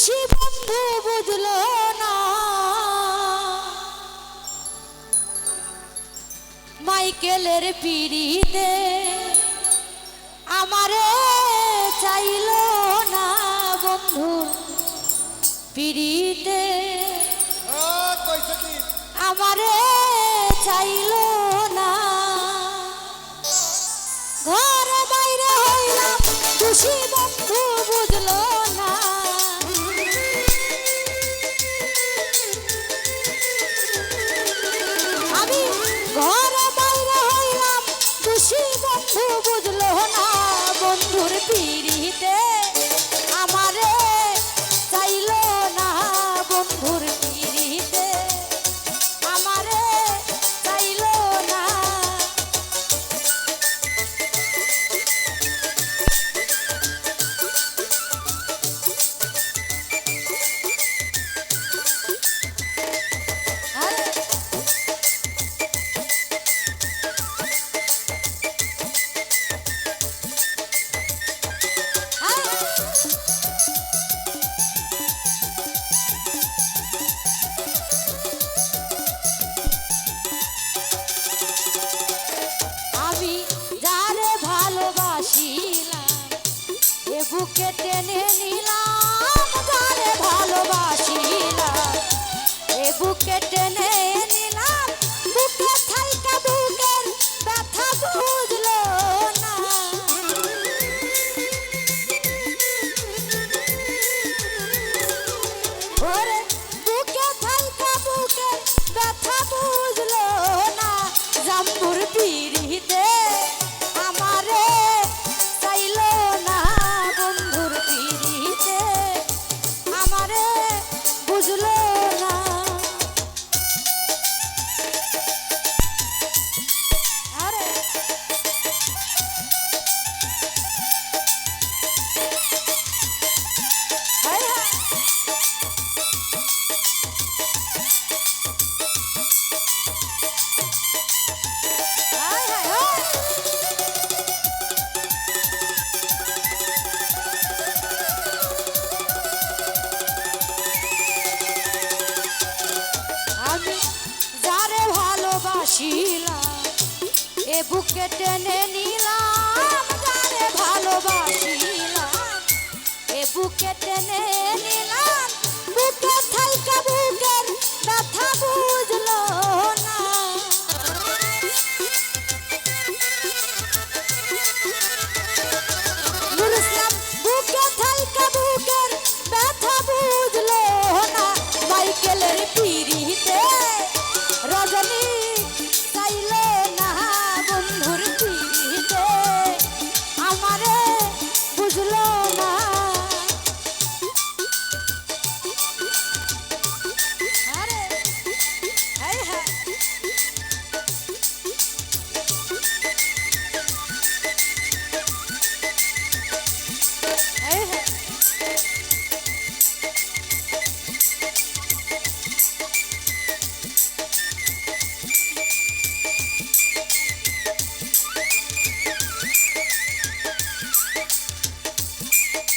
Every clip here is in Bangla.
সে বন্ধু বুঝল না। মাইকেলের পিড়িতে আমারে চাইল না বন্ধু পিড়িতে। আমারে চাইল না। ঘর বাইরে হইলাম, খুশি বন্ধু বুঝলো না। মোর পিড়িতে better বুকে টেনে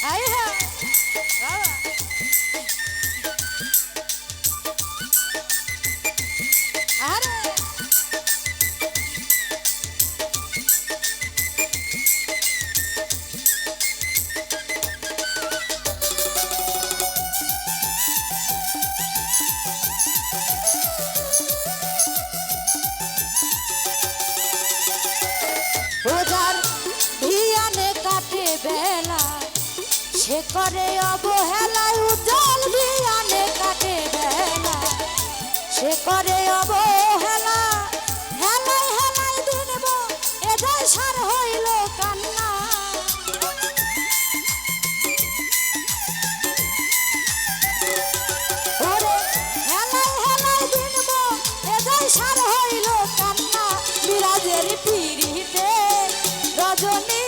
I have. করে অবহেলায় উজ্জ্বল বিয়ানে কাটে বেলা। সে করে অবহেলা, হেলায় হেলায় দিনব এদের সার হইল কান্না। সার হইল কান্না। বিরাজের পিড়িতে রজনী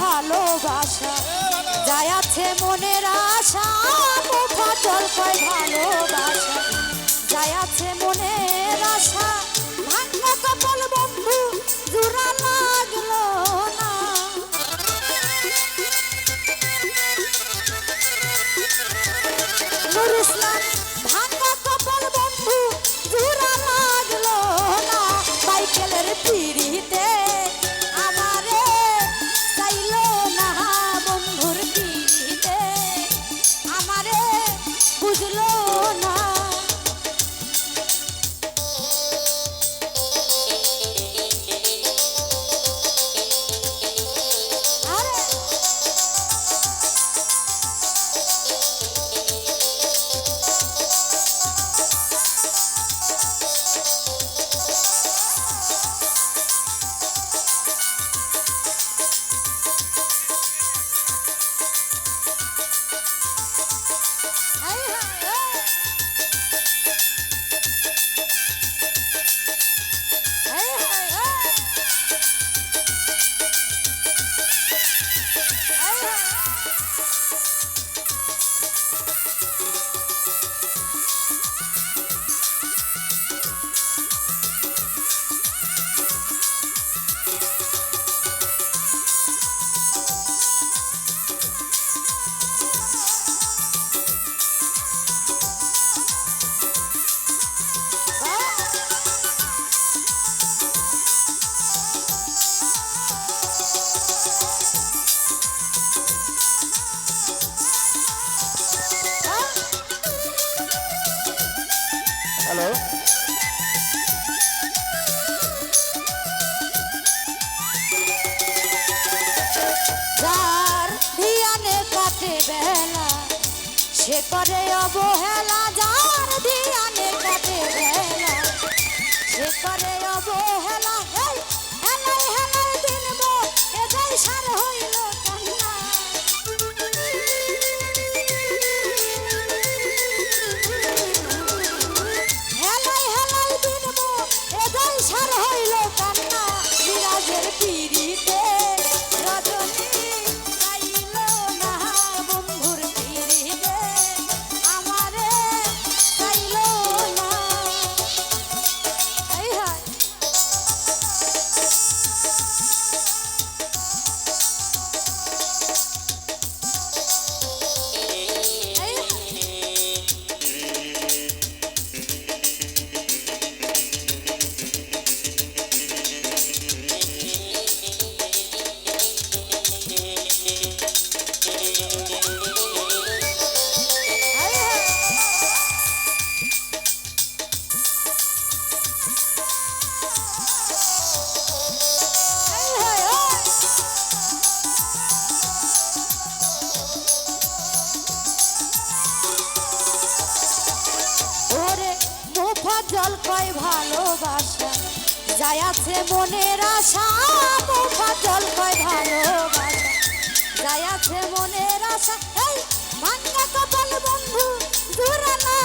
ভালোবাসা। যাই আছে মনের আশা, মুখা জলপাই ভালোবাসা। যাই আছে মনের আশা ভাঙ্গা কপাল বন্ধু, জোড়া লাগল। বুঝলো? হ্যালো যার ধিয়ানে কাটে বেলা সে করে অবহেলা। যার ধিয়ানে কাটে বেলা সে করে যায় আছে মনের আশা মুখা জল কয় ভালোবাসা। যায় আছে মনের আশা ভাঙ্গা কপাল বন্ধু দূরে না